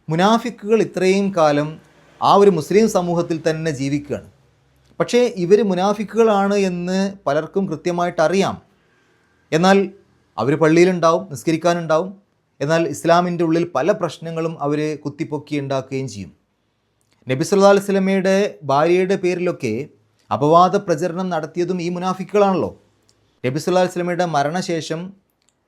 മുനാഫിക്കുകൾ ഇത്രയും കാലം ആ ഒരു മുസ്ലിം സമൂഹത്തിൽ തന്നെ ജീവിക്കുകയാണ്. പക്ഷേ ഇവർ മുനാഫിക്കുകളാണ് എന്ന് പലർക്കും കൃത്യമായിട്ട് അറിയാം. എന്നാൽ അവർ പള്ളിയിലുണ്ടാവും നിസ്കരിക്കാനുണ്ടാവും. എന്നാൽ ഇസ്ലാമിന്റെ ഉള്ളിൽ പല പ്രശ്നങ്ങളും അവർ കുത്തിപ്പൊക്കി ഉണ്ടാക്കുകയും ചെയ്യും. നബി സല്ലാ അലൈഹി വസല്ലമയുടെ ഭാര്യയുടെ പേരിലൊക്കെ അപവാദ പ്രചരണം നടത്തിയതും ഈ മുനാഫിക്കുകളാണല്ലോ. നബി സല്ലല്ലാഹു അലൈഹി വസല്ലമയുടെ മരണശേഷം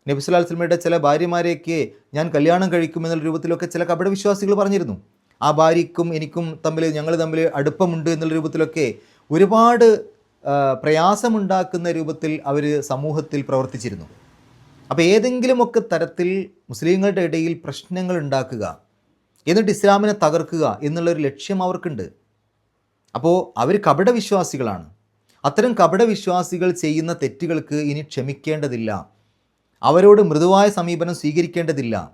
നബി സല്ലല്ലാഹു അലൈഹി വസല്ലമയുടെ ചില ഭാര്യമാരെയൊക്കെ ഞാൻ കല്യാണം കഴിക്കുമെന്നുള്ള രൂപത്തിലൊക്കെ ചില കപടവിശ്വാസികൾ പറഞ്ഞിരുന്നു. ആ ഭാര്യയ്ക്കും എനിക്കും തമ്മിൽ ഞങ്ങൾ തമ്മിൽ അടുപ്പമുണ്ട് എന്നുള്ള രൂപത്തിലൊക്കെ ഒരുപാട് പ്രയാസമുണ്ടാക്കുന്ന രൂപത്തിൽ അവർ സമൂഹത്തിൽ പ്രവർത്തിച്ചിരുന്നു. അപ്പോൾ ഏതെങ്കിലുമൊക്കെ തരത്തിൽ മുസ്ലിങ്ങളുടെ ഇടയിൽ പ്രശ്നങ്ങൾ ഉണ്ടാക്കുക എന്നിട്ട് ഇസ്ലാമിനെ തകർക്കുക എന്നുള്ളൊരു ലക്ഷ്യം അവർക്കുണ്ട്. അപ്പോൾ അവർ കപടവിശ്വാസികളാണ്. അത്തരം കപടവിശ്വാസികൾ ചെയ്യുന്ന തെറ്റുകൾക്ക് ഇനി ക്ഷമിക്കേണ്ടതില്ല. അവരോട് മൃദുവായ സമീപനം സ്വീകരിക്കേണ്ടതില്ല.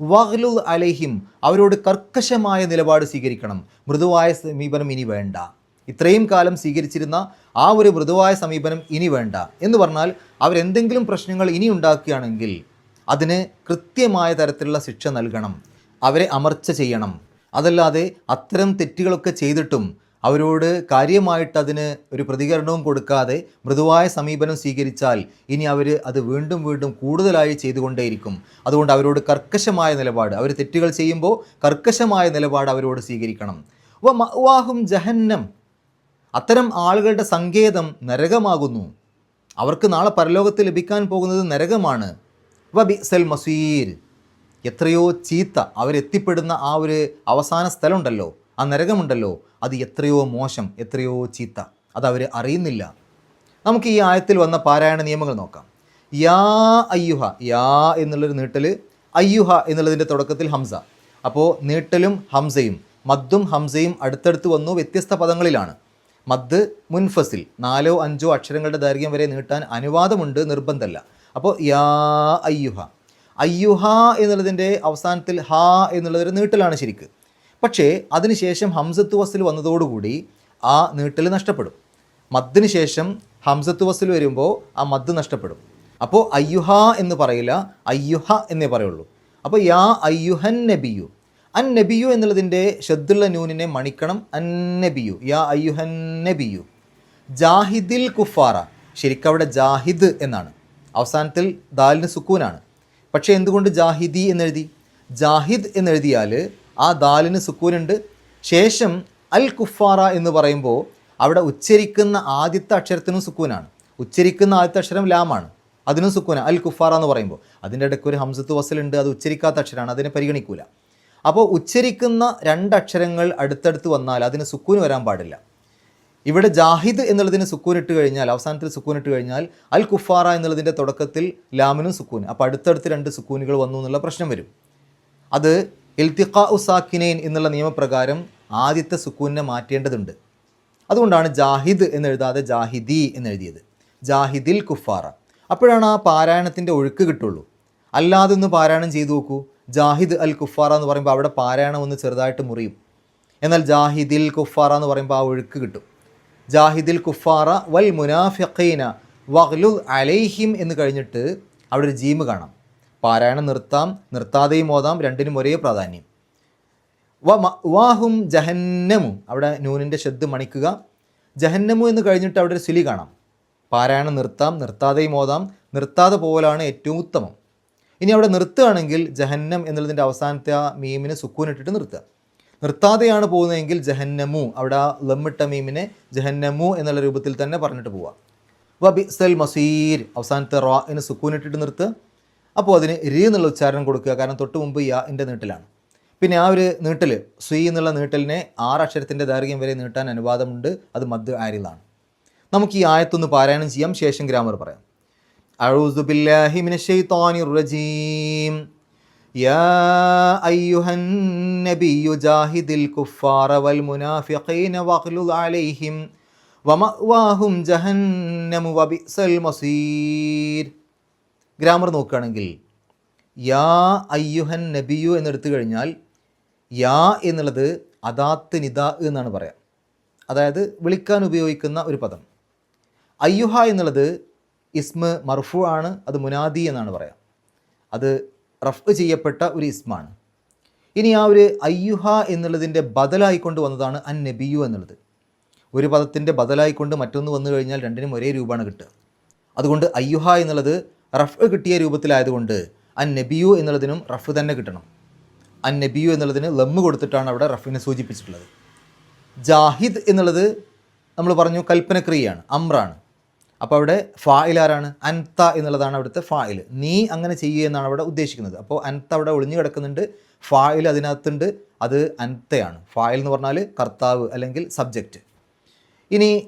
വഹ്ലുൽ അലഹിം അവരോട് കർക്കശമായ നിലപാട് സ്വീകരിക്കണം. മൃദുവായ സമീപനം ഇനി വേണ്ട. ഇത്രയും കാലം സ്വീകരിച്ചിരുന്ന ആ ഒരു മൃദുവായ സമീപനം ഇനി വേണ്ട എന്ന് പറഞ്ഞാൽ അവരെന്തെങ്കിലും പ്രശ്നങ്ങൾ ഇനി ഉണ്ടാക്കുകയാണെങ്കിൽ അതിന് കൃത്യമായ തരത്തിലുള്ള ശിക്ഷ നൽകണം. അവരെ അമർച്ച ചെയ്യണം. അതല്ലാതെ അത്തരം തെറ്റുകളൊക്കെ ചെയ്തിട്ടും അവരോട് കാര്യമായിട്ട് അതിന് ഒരു പ്രതികരണവും കൊടുക്കാതെ മൃദുവായ സമീപനം സ്വീകരിച്ചാൽ ഇനി അവർ അത് വീണ്ടും വീണ്ടും കൂടുതലായി ചെയ്തുകൊണ്ടേയിരിക്കും. അതുകൊണ്ട് അവരോട് കർക്കശമായ നിലപാട് അവർ തെറ്റുകൾ ചെയ്യുമ്പോൾ കർക്കശമായ നിലപാട് അവരോട് സ്വീകരിക്കണം. വ ജഹന്നം. അത്തരം ആളുകളുടെ സങ്കേതം നരകമാകുന്നു. അവർക്ക് നാളെ പരലോകത്ത് ലഭിക്കാൻ പോകുന്നത് നരകമാണ്. വ ബിസൽ മസീർ. എത്രയോ ചീത്ത അവരെത്തിപ്പെടുന്ന ആ ഒരു അവസാന സ്ഥലമുണ്ടല്ലോ ആ നരകമുണ്ടല്ലോ. അത് എത്രയോ മോശം എത്രയോ ചീത്ത. അത് അറിയുന്നില്ല. നമുക്ക് ഈ ആയത്തിൽ വന്ന പാരായണ നിയമങ്ങൾ നോക്കാം. യാ അയ്യുഹ യാ എന്നുള്ളൊരു നീട്ടൽ അയ്യുഹ എന്നുള്ളതിന്റെ തുടക്കത്തിൽ ഹംസ. അപ്പോൾ നീട്ടലും ഹംസയും മദ്ദും ഹംസയും അടുത്തടുത്ത് വന്നു വ്യത്യസ്ത പദങ്ങളിലാണ്. മദ് മുൻഫസിൽ നാലോ അഞ്ചോ അക്ഷരങ്ങളുടെ ദൈർഘ്യം വരെ നീട്ടാൻ അനുവാദമുണ്ട് നിർബന്ധമല്ല. അപ്പോൾ യാ അയ്യുഹ. അയ്യുഹ എന്നുള്ളതിന്റെ അവസാനത്തിൽ ഹാ എന്നുള്ളതൊരു നീട്ടലാണ് ശരിക്ക്. പക്ഷേ അതിനുശേഷം ഹംസത്ത് വസിൽ വന്നതോടുകൂടി ആ നീട്ടൽ നഷ്ടപ്പെടും. മദ്ദിന് ശേഷം ഹംസത്ത് വസിൽ വരുമ്പോൾ ആ മദ് നഷ്ടപ്പെടും. അപ്പോൾ അയ്യുഹ എന്ന് പറയില്ല അയ്യുഹ എന്നേ പറയുള്ളൂ. അപ്പോൾ യാ അയ്യുഹൻ നബിയു. അൻ നബിയു എന്നുള്ളതിന്റെ ഷദ്ദുള്ള നൂനിനെ മണിക്കണം അൻ നബിയു. യാ അയ്യുഹൻ നബിയു. ജാഹിദിൽ കുഫാറ. ശരിക്കവിടെ ജാഹിദ് എന്നാണ്. അവസാനത്തിൽ ദാലിന് സുക്കൂനാണ്. പക്ഷേ എന്തുകൊണ്ട് ജാഹിദി എന്നെഴുതി? ജാഹിദ് എന്നെഴുതിയാൽ ആ ദാലിന് സുക്കൂനുണ്ട്. ശേഷം അൽ കുഫാറ എന്ന് പറയുമ്പോൾ അവിടെ ഉച്ചരിക്കുന്ന ആദ്യത്തെ അക്ഷരത്തിനും സുക്കൂനാണ്. ഉച്ചരിക്കുന്ന ആദ്യത്തെ അക്ഷരം ലാമാണ്. അതിനും സുക്കൂന അൽ കുഫാറ എന്ന് പറയുമ്പോൾ അതിന്റെ ഇടയ്ക്ക് ഒരു ഹംസത്ത് വസലുണ്ട്. അത് ഉച്ചരിക്കാത്ത അക്ഷരമാണ്. അതിനെ പരിഗണിക്കൂല. അപ്പോൾ ഉച്ചരിക്കുന്ന രണ്ടക്ഷരങ്ങൾ അടുത്തടുത്ത് വന്നാൽ അതിന് സുക്കൂന് വരാൻ പാടില്ല. ഇവിടെ ജാഹിദ് എന്നുള്ളതിന് സുക്കൂൻ ഇട്ട് കഴിഞ്ഞാൽ അവസാനത്തിൽ സുക്കൂൻ ഇട്ട് കഴിഞ്ഞാൽ അൽ കുഫാറ എന്നുള്ളതിന്റെ തുടക്കത്തിൽ ലാമിനും സുക്കൂൻ അപ്പോൾ അടുത്തടുത്ത് രണ്ട് സുക്കൂനുകൾ വന്നു എന്നുള്ള പ്രശ്നം വരും. അത് ഇൽത്തിഖാ ഉസാക്കിനൈൻ എന്നുള്ള നിയമപ്രകാരം ആദ്യത്തെ സുക്കൂനെ മാറ്റേണ്ടതുണ്ട്. അതുകൊണ്ടാണ് ജാഹിദ് എന്നെഴുതാതെ ജാഹിദി എന്നെഴുതിയത്. ജാഹിദിൽ കുഫാറ. അപ്പോഴാണ് ആ പാരായണത്തിന്റെ ഒഴുക്ക് കിട്ടുള്ളൂ. അല്ലാതെ ഒന്ന് പാരായണം ചെയ്തു നോക്കൂ. ജാഹിദ് അൽ കുഫാറ എന്ന് പറയുമ്പോൾ അവിടെ പാരായണം ഒന്ന് ചെറുതായിട്ട് മുറിയും. എന്നാൽ ജാഹിദിൽ കുഫാറ എന്ന് പറയുമ്പോൾ ആ ഒഴുക്ക് കിട്ടും. ജാഹിദിൽ കുഫാറ വൽ മുനാഫിഖീന വഹ്ലു അലൈഹിം എന്ന് കഴിഞ്ഞിട്ട് അവിടെ ഒരു ജീമ് കാണാം. പാരായണം നിർത്താം നിർത്താതെയും ഓതാം രണ്ടിനും ഒരേ പ്രാധാന്യം. വ വാഹും ജഹന്നമു. അവിടെ നൂനിന്റെ ശബ്ദ് മണിക്കുക. ജഹന്നമു എന്ന് കഴിഞ്ഞിട്ട് അവിടെ ഒരു സിലി കാണാം. പാരായണം നിർത്താം നിർത്താതെയും ഓതാം നിർത്താതെ പോകലാണ് ഏറ്റവും ഉത്തമം. ഇനി അവിടെ നിർത്തുകയാണെങ്കിൽ ജഹന്നം എന്നുള്ളതിന്റെ അവസാനത്തെ ആ മീമിന് സുക്കൂനിട്ടിട്ട് നിർത്തുക. നിർത്താതെയാണ് പോകുന്നതെങ്കിൽ ജഹന്നമു. അവിടെ ആ ലമ്മിട്ട മീമിനെ ജഹന്നമു എന്നുള്ള രൂപത്തിൽ തന്നെ പറഞ്ഞിട്ട് പോവുക. വബിസൽ മസീർ. അവസാനത്തെ റോ സുക്കൂൻ ഇട്ടിട്ട് നിർത്തുക. അപ്പോൾ അതിന് രി എന്നുള്ള ഉച്ചാരണം കൊടുക്കുക കാരണം തൊട്ട് മുമ്പ് യാൻ്റെ നീട്ടിലാണ് പിന്നെ ആ ഒരു നീട്ടൽ സ്വീ എന്നുള്ള നീട്ടലിനെ ആറ് അക്ഷരത്തിൻ്റെ ദൈർഘ്യം വരെ നീട്ടാൻ അനുവാദമുണ്ട് അത് മദ് ആരിലാണ് നമുക്ക് ഈ ആയത്തൊന്ന് പാരായണം ചെയ്യാം ശേഷം ഗ്രാമർ പറയാം أعوذ بالله من الشيطان الرجيم يا أيها النبي جاهد الكفار والمنافقين واغلظ عليهم ومأواهم جهنم وبئس المصير ഗ്രാമർ നോക്കുകയാണെങ്കിൽ യാ അയ്യുഹൻ നബിയു എന്നെടുത്തു കഴിഞ്ഞാൽ യാ എന്നുള്ളത് അദാത്ത് നിദ എന്നാണ് പറയാം. അതായത് വിളിക്കാൻ ഉപയോഗിക്കുന്ന ഒരു പദം. അയ്യുഹ എന്നുള്ളത് ഇസ്മ മർഫു ആണ് അത് മുനാദി എന്നാണ് പറയാം. അത് റഫ് ചെയ്യപ്പെട്ട ഒരു ഇസ്മാണ്. ഇനി ആ ഒരു അയ്യുഹ എന്നുള്ളതിന്റെ ബദലായിക്കൊണ്ട് വന്നതാണ് അൻ നബിയു എന്നുള്ളത്. ഒരു പദത്തിന്റെ ബദലായിക്കൊണ്ട് മറ്റൊന്ന് വന്നു കഴിഞ്ഞാൽ രണ്ടിനും ഒരേ രൂപമാണ് കിട്ടുക. അതുകൊണ്ട് അയ്യുഹ എന്നുള്ളത് റഫ് കിട്ടിയ രൂപത്തിലായതുകൊണ്ട് അൻ നബിയു എന്നുള്ളതിനും റഫ് തന്നെ കിട്ടണം. അൻ നബിയു എന്നുള്ളതിന് ലമ്മ് കൊടുത്തിട്ടാണ് അവിടെ റഫിനെ സൂചിപ്പിച്ചിട്ടുള്ളത്. ജാഹിദ് എന്നുള്ളത് നമ്മൾ പറഞ്ഞു കൽപ്പനക്രിയയാണ് അമ്രാണ്. അപ്പോൾ അവിടെ ഫായിൽ ആരാണ്? അൻത എന്നുള്ളതാണ് അവിടുത്തെ ഫായിൽ നീ അങ്ങനെ ചെയ്യുക എന്നാണ് അവിടെ ഉദ്ദേശിക്കുന്നത്. അപ്പോൾ അൻത അവിടെ ഒളിഞ്ഞു കിടക്കുന്നുണ്ട് ഫായിൽ അതിനകത്തുണ്ട് അത് അൻതയാണ്. ഫായിൽ എന്ന് പറഞ്ഞാൽ കർത്താവ് അല്ലെങ്കിൽ സബ്ജക്റ്റ്. ഇനി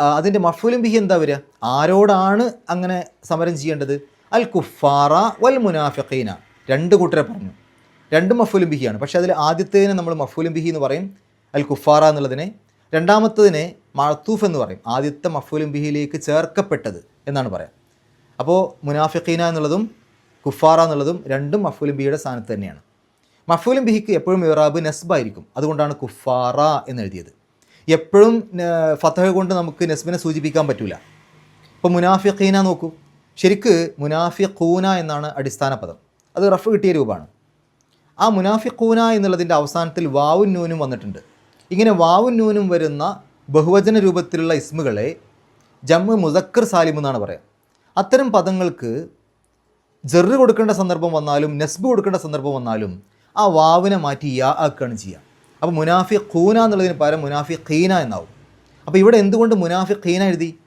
അതിന്റെ മഫൂലും ബിഹി എന്താ വരിക? ആരോടാണ് അങ്ങനെ സമരം ചെയ്യേണ്ടത്? അൽ കുഫാറ വൽ മുനാഫിഖീന. രണ്ട് കൂട്ടരെ പറഞ്ഞു. രണ്ട് മഫൂലും ബിഹിയാണ്. പക്ഷേ അതിൽ ആദ്യത്തേതിനെ നമ്മൾ മഫൂലും ബിഹി എന്ന് പറയും. അൽ കുഫാറ എന്നുള്ളതിനെ. രണ്ടാമത്തതിനെ മഴത്തൂഫ് എന്ന് പറയും. ആദ്യത്തെ മഫൂലും ബിഹിയിലേക്ക് ചേർക്കപ്പെട്ടത് എന്നാണ് പറയാം. അപ്പോൾ മുനാഫിഖീന എന്നുള്ളതും കുഫാറ എന്നുള്ളതും രണ്ടും മഫൂലും ബിഹിയുടെ സ്ഥാനത്ത് തന്നെയാണ്. മഫൂലും ബിഹിക്ക് എപ്പോഴും ഇറാബ് നസ്ബായിരിക്കും അതുകൊണ്ടാണ് കുഫാറ എന്ന് എഴുതിയത്. എപ്പോഴും ഫത്തഹ കൊണ്ട് നമുക്ക് നസ്ബിനെ സൂചിപ്പിക്കാൻ പറ്റില്ല ഇപ്പോൾ മുനാഫിഖീന നോക്കൂ. ശരിക്ക് മുനാഫിഖൂന എന്നാണ് അടിസ്ഥാന പദം. അത് റഫ് കിട്ടിയ രൂപമാണ്. ആ മുനാഫിഖൂന എന്നുള്ളതിന്റെ അവസാനത്തിൽ വാവും നൂനും വന്നിട്ടുണ്ട്. ഇങ്ങനെ വാവും നൂനും വരുന്ന ബഹുവചന രൂപത്തിലുള്ള ഇസ്മുകളെ ജമ്മ് മുസക്കർ സാലിം എന്നാണ് പറയുക അത്തരം പദങ്ങൾക്ക് ജെറ് കൊടുക്കേണ്ട സന്ദർഭം വന്നാലും നെസ്ബ് കൊടുക്കേണ്ട സന്ദർഭം വന്നാലും ആ വാവിനെ മാറ്റി യാ ആക്കുകയാണ് ചെയ്യുക അപ്പോൾ മുനാഫി ഖൂന എന്നുള്ളതിന് പകരം മുനാഫി ഖീന എന്നാവും. അപ്പോൾ ഇവിടെ എന്തുകൊണ്ട് മുനാഫി ഖീന എഴുതി?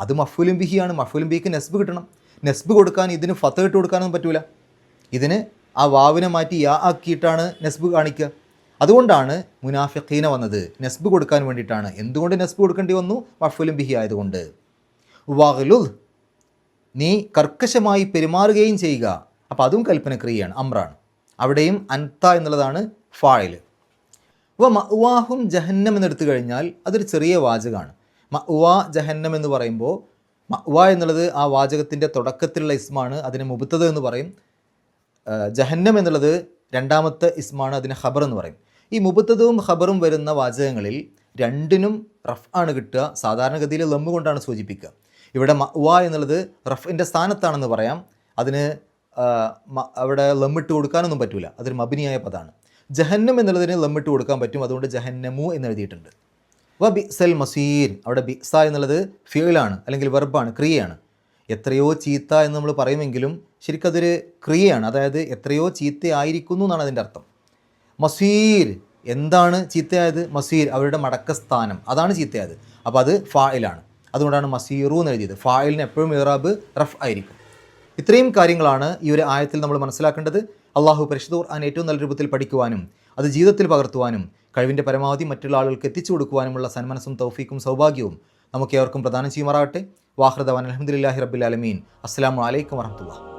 അത് മഫുലും ബിഹിയാണ്. മഫുലും ബിഹിക്ക് നെസ്ബ് കിട്ടണം. നെസ്ബ് കൊടുക്കാൻ ഇതിന് ഫത്ത് ഇട്ട് കൊടുക്കാനൊന്നും പറ്റൂല. ഇതിന് ആ വാവിനെ മാറ്റി യാ ആക്കിയിട്ടാണ് നെസ്ബ് കാണിക്കുക അതുകൊണ്ടാണ് മുനാഫിഖീന വന്നത്. നെസ്ബ് കൊടുക്കാൻ വേണ്ടിയിട്ടാണ്. എന്തുകൊണ്ട് നെസ്ബ് കൊടുക്കേണ്ടി വന്നു? മഫുലും ബിഹി ആയതുകൊണ്ട്. വഹ്ലുദ് നീ കർക്കശമായി പെരുമാറുകയും ചെയ്യുക. അപ്പോൾ അതും കൽപ്പന ക്രിയയാണ് അമ്രാണ്. അവിടെയും അൻത എന്നുള്ളതാണ് ഫായിൽ. അപ്പോൾ മഅ്വാഹും ജഹന്നം എന്നെടുത്തു കഴിഞ്ഞാൽ അതൊരു ചെറിയ വാചകമാണ്. മഅ്വാ ജഹന്നം എന്ന് പറയുമ്പോൾ മഅ്വ എന്നുള്ളത് ആ വാചകത്തിന്റെ തുടക്കത്തിലുള്ള ഇസ്മാണ് അതിനെ മുബത്തത് എന്ന് പറയും. ജഹന്നം എന്നുള്ളത് രണ്ടാമത്തെ ഇസ്മാണ് അതിന് ഖബർ എന്ന് പറയും. ഈ മുബത്തതും ഖബറും വരുന്ന വാചകങ്ങളിൽ രണ്ടിനും റഫ് ആണ് കിട്ടുക. സാധാരണഗതിയിൽ ലംബ് കൊണ്ടാണ് സൂചിപ്പിക്കുക. ഇവിടെ മഅ്വ എന്നുള്ളത് റഫിന്റെ സ്ഥാനത്താണെന്ന് പറയാം. അതിന് അവിടെ ലമ്മിട്ട് കൊടുക്കാനൊന്നും പറ്റില്ല അതൊരു മബിനിയായ പദമാണ് ജഹന്നം എന്നുള്ളതിന് ലമ്മിട്ട് കൊടുക്കാൻ പറ്റും. അതുകൊണ്ട് ജഹന്നമു എന്ന് എഴുതിയിട്ടുണ്ട്. വ ബി സൽ മസീർ അവിടെ ബിസ എന്നുള്ളത് ഫീലാണ് അല്ലെങ്കിൽ വെർബാണ് ക്രിയയാണ്. എത്രയോ ചീത്ത എന്ന് നമ്മൾ പറയുമെങ്കിലും ശരിക്കും അതൊരു ക്രിയയാണ്. അതായത് എത്രയോ ചീത്തയായിരിക്കുന്നു എന്നാണ് അതിന്റെ അർത്ഥം. മസീർ. എന്താണ് ചീത്തയായത്? മസീർ അവരുടെ മടക്കസ്ഥാനം. അതാണ് ചീത്തയായത്. അപ്പോൾ അത് ഫായിലാണ്. അതുകൊണ്ടാണ് മസീറു എന്ന് എഴുതിയത്. ഫായിലിന് എപ്പോഴും ഇറാബ് റഫ് ആയിരിക്കും. ഇത്രയും കാര്യങ്ങളാണ് ഈ ഒരു ആയത്തിൽ നമ്മൾ മനസ്സിലാക്കേണ്ടത്. അള്ളാഹു പരിശുദ്ധ ഖുർആൻ ഏറ്റവും നല്ല രൂപത്തിൽ പഠിക്കുവാനും അത് ജീവിതത്തിൽ പകർത്തുവാനും കഴിവിന്റെ പരമാവധി മറ്റുള്ള ആളുകൾക്ക് എത്തിച്ചു കൊടുക്കുവാനുമുള്ള സന്മനസ്സും തൗഫീക്കും സൗഭാഗ്യവും നമുക്ക് ഏവർക്കും പ്രദാനം ചെയ്യുമാറാകട്ടെ. വാഹൃദവാൻ അലഹമുല്ലാഹി റബ്ബിൽ അലമീൻ അസ്സാം വലൈക്കും വറഹമുല്ല